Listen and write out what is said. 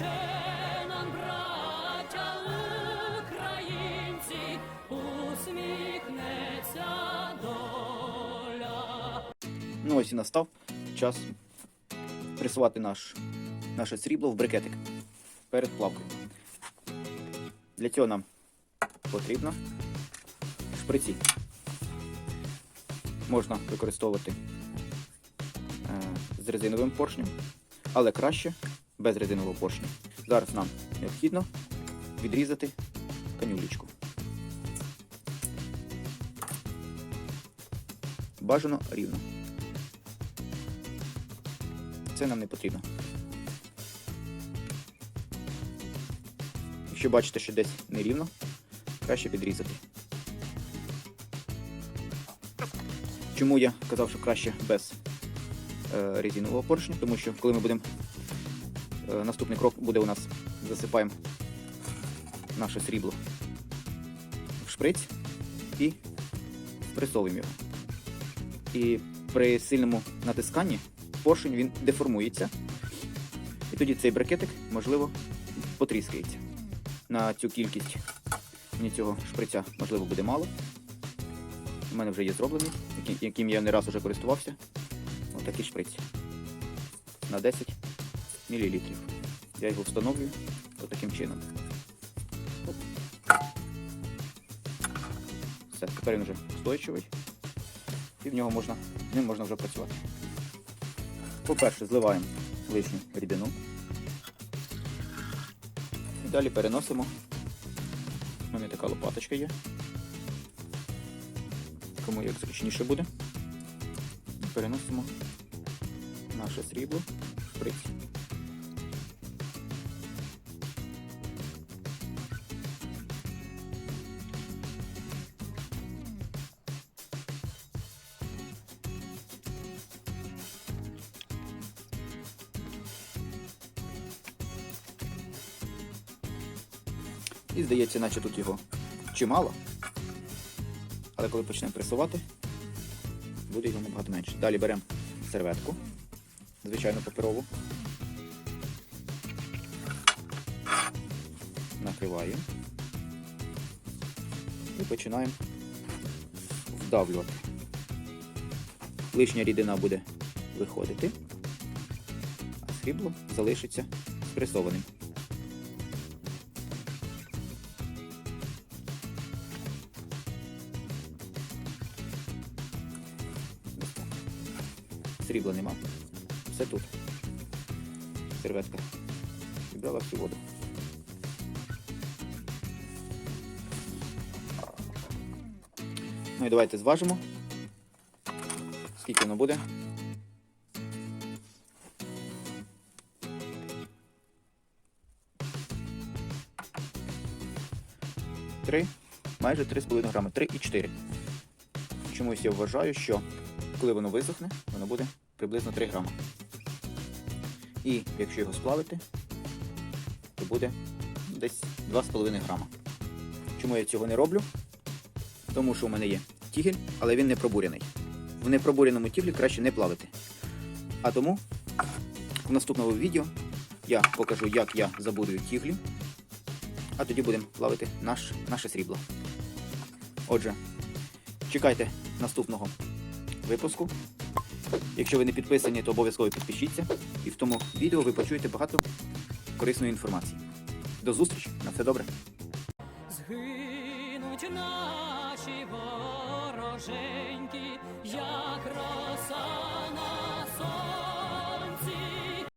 нам, братя українці, усміхнеться доля. Ну ось і настав час присувати наш, наше срібло в брикетик перед плавкою. Для цього нам потрібно шприці. Можна використовувати е, з резиновим поршнем, але краще без резинового поршня. Зараз нам необхідно відрізати канюлечку. Бажано рівно. Це нам не потрібно. Якщо бачите, що десь нерівно, краще підрізати. Чому я казав, що краще без е, резинового поршня? Тому що коли ми будемо. Е, наступний крок буде у нас засипаємо наше срібло в шприць і спресовуємо його. І при сильному натисканні поршень він деформується. І тоді цей брикетик, можливо, потріскається. На цю кількість мені цього шприця, можливо, буде мало. У мене вже є зроблений, яким, я не раз вже користувався. Ось такий шприц. На 10 мл. Я його встановлюю таким чином. Оп. Все, тепер він вже устойчивий. І в нього можна, ним можна вже працювати. По-перше, зливаємо лишню рідину. І далі переносимо. У мене така лопаточка є. Кому як зручніше буде. Переносимо наше срібло в шприц. І здається, наче тут його чимало. Але коли почнемо пресувати, буде його набагато менше. Далі беремо серветку, звичайно паперову. Накриваємо і починаємо вдавлювати. Лишня рідина буде виходити, а срібло залишиться спресованим. Срібла нема. Все тут. Серветка. Зібрала всю воду. Ну і давайте зважимо. Скільки воно буде. Три, майже 3,5 грами. 3,4. Чомусь я вважаю, що коли воно висохне, воно буде приблизно 3 грами. І якщо його сплавити, то буде десь 2,5 грама. Чому я цього не роблю? Тому що у мене є тігель, але він не пробурений. В непробуреному тіглі краще не плавити. А тому в наступному відео я покажу, як я забурюю тіглі, а тоді будемо плавити наш, наше срібло. Отже, чекайте наступного випуску. Якщо ви не підписані, то обов'язково підпишіться. І в тому відео ви почуєте багато корисної інформації. До зустрічі! На все добре! Згинуть наші вороженьки, як роса.